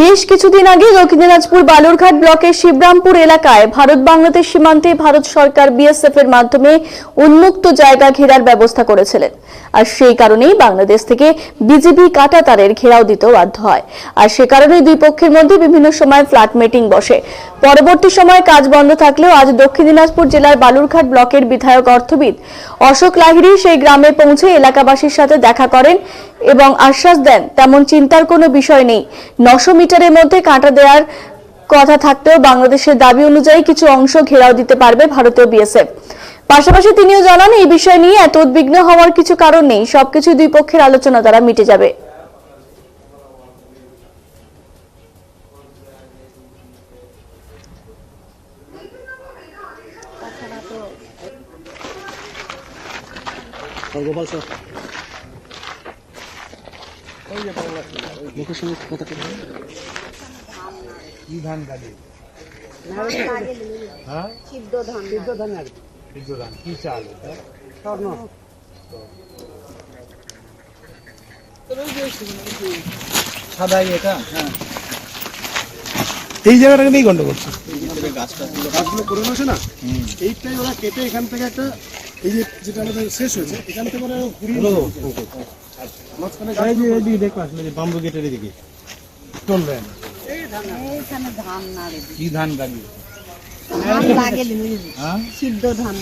বেশ কিছুদিন আগে দক্ষিণ দিনাজপুর বালুরঘাট ব্লকের শিবরামপুর এলাকায় ভারত বাংলাদেশ সীমান্তে ভারত সরকার বিএসএফ এর মাধ্যমে উন্মুক্ত জায়গা ঘেরার ব্যবস্থা করেছিলেন। আর সেই কারণেই বাংলাদেশ থেকে বিজিবি কাটা তারের ঘেরাও দিতেও বাধ্য হয়। আর সে কারণে দুই পক্ষের মধ্যে বিভিন্ন সময় ফ্ল্যাট মিটিং বসে। পরবর্তী সময়ে কাজ বন্ধ থাকলেও আজ দক্ষিণ দিনাজপুর জেলার বালুরঘাট ব্লকের বিধায়ক অর্থবিদ অশোক লাহিড়ী সেই গ্রামে পৌঁছে এলাকাবাসীর সাথে দেখা করেন এবং আশ্বাস দেন, তেমন চিন্তার কোনো বিষয় নেই। নশো মিটারের মধ্যে কাঁটা দেওয়ার কথা থাকতেও বাংলাদেশের দাবি অনুযায়ী কিছু অংশ ঘেরাও দিতে পারবে ভারতীয় বিএসএফ। পাশাপাশি তিনিও জানান, এই বিষয় নিয়ে এত উদ্বিগ্ন হওয়ার কিছু কারণ নেই, সবকিছু দুই পক্ষের আলোচনা দ্বারা মিটে যাবে। মুখের সঙ্গে কথা বলুন কি ধান কাটে হ্যাঁ সিদ্ধ ধান সিদ্ধ ধান আর সিদ্ধ ধান কি চাল এটা স্বর্ণ সাদাই এটা হ্যাঁ এই জায়গাটাকে নিয়েই গন্ডগোল করছে গাছগুলো করে না এইটাই ওরা কেটে এখান থেকে একটা এই যে যেটা আমাদের শেষ হয়েছে এখান থেকে ওরা ঘুরিয়ে এই যে এদিকে দেখো আসলে বাম্বু গেটের এদিকে স্টোন দেয় না এইখানে ধান নাড়ে কি ধান কাটে ধান লাগে হ্যাঁ সিদ্ধ ধান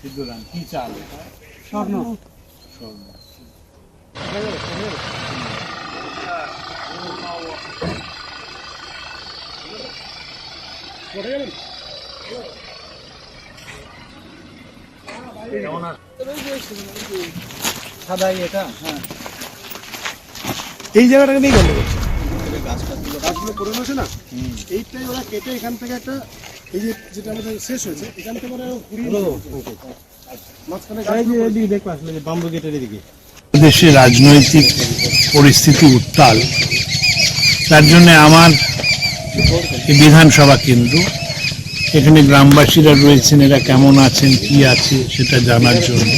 সিদ্ধ ধান কি চাল এটা স্বর্ণ সাদাই এটা হ্যাঁ এই জায়গাটাকে নিয়েই গন্ডগোল করছে গাছগুলো রয়েছে না? এইটাই ওরা কেটে এখান থেকে একটা এই যে যেটা আমাদের শেষ হয়েছে এখান থেকে ওরা ঘুরিয়ে দেশে রাজনৈতিক পরিস্থিতি উত্তাল। তার জন্য আমার বিধানসভা কেন্দ্র এখানে গ্রামবাসীরা রয়েছেন এরা কেমন আছেন কি আছে সেটা জানার জন্য।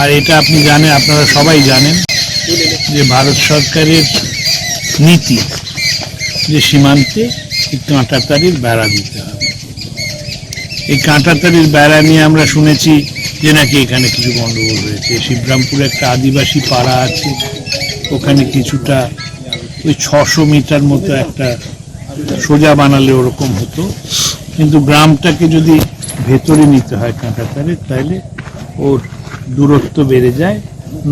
আর এটা আপনি জানেন আপনারা সবাই জানেন যে ভারত সরকারের নীতি, যে সীমান্তে কাঁটাতারির বেড়া দিতে হবে। এই কাঁটাতারির বেড়া নিয়ে আমরা শুনেছি যে নাকি এখানে কিছু গন্ডগোল হয়েছে। শিবরামপুরে একটা আদিবাসী পাড়া আছে, ওখানে কিছুটা ওই ছশো মিটার মতো একটা সোজা বানালে ওরকম হতো। কিন্তু গ্রামটাকে যদি ভেতরে নিতে হয় কাঁটাতারের তাহলে ওর দূরত্ব বেড়ে যায়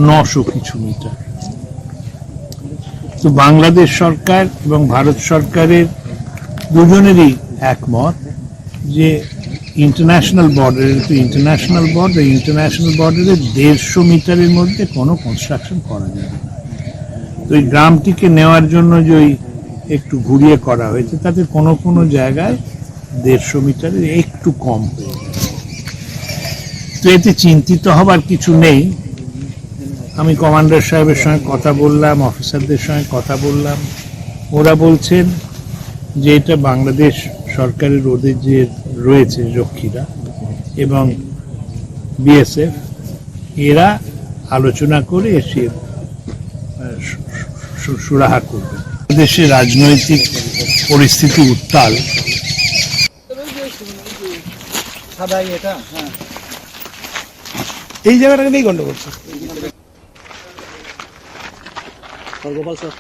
নশো কিছু মিটার। তো বাংলাদেশ সরকার এবং ভারত সরকারের দুজনেরই একমত যে ইন্টারন্যাশনাল বর্ডারে তো ইন্টারন্যাশনাল বর্ডার ইন্টারন্যাশনাল বর্ডারে দেড়শো মিটারের মধ্যে কোনো কনস্ট্রাকশন করা যাবে না। তো এই গ্রামটিকে নেওয়ার জন্য যে ওই একটু ঘুরিয়ে করা হয়েছে, তাতে কোনো কোনো জায়গায় দেড়শো মিটারের একটু কম হয়ে তো এতে চিন্তিত হবার কিছু নেই। আমি কমান্ডার সাহেবের সঙ্গে কথা বললাম, অফিসারদের সঙ্গে কথা বললাম। ওরা বলছেন যে এটা বাংলাদেশ সরকারের ওদের যে রয়েছে রক্ষীরা এবং বিএসএফ, এরা আলোচনা করে এসে সুরাহা করবে। দেশে রাজনৈতিক পরিস্থিতি উত্তাল। এই জায়গাটাকে নিয়েই গন্ডগোল। করছে গোপাল স্যার।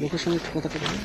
মুখের সঙ্গে কথা বলুন।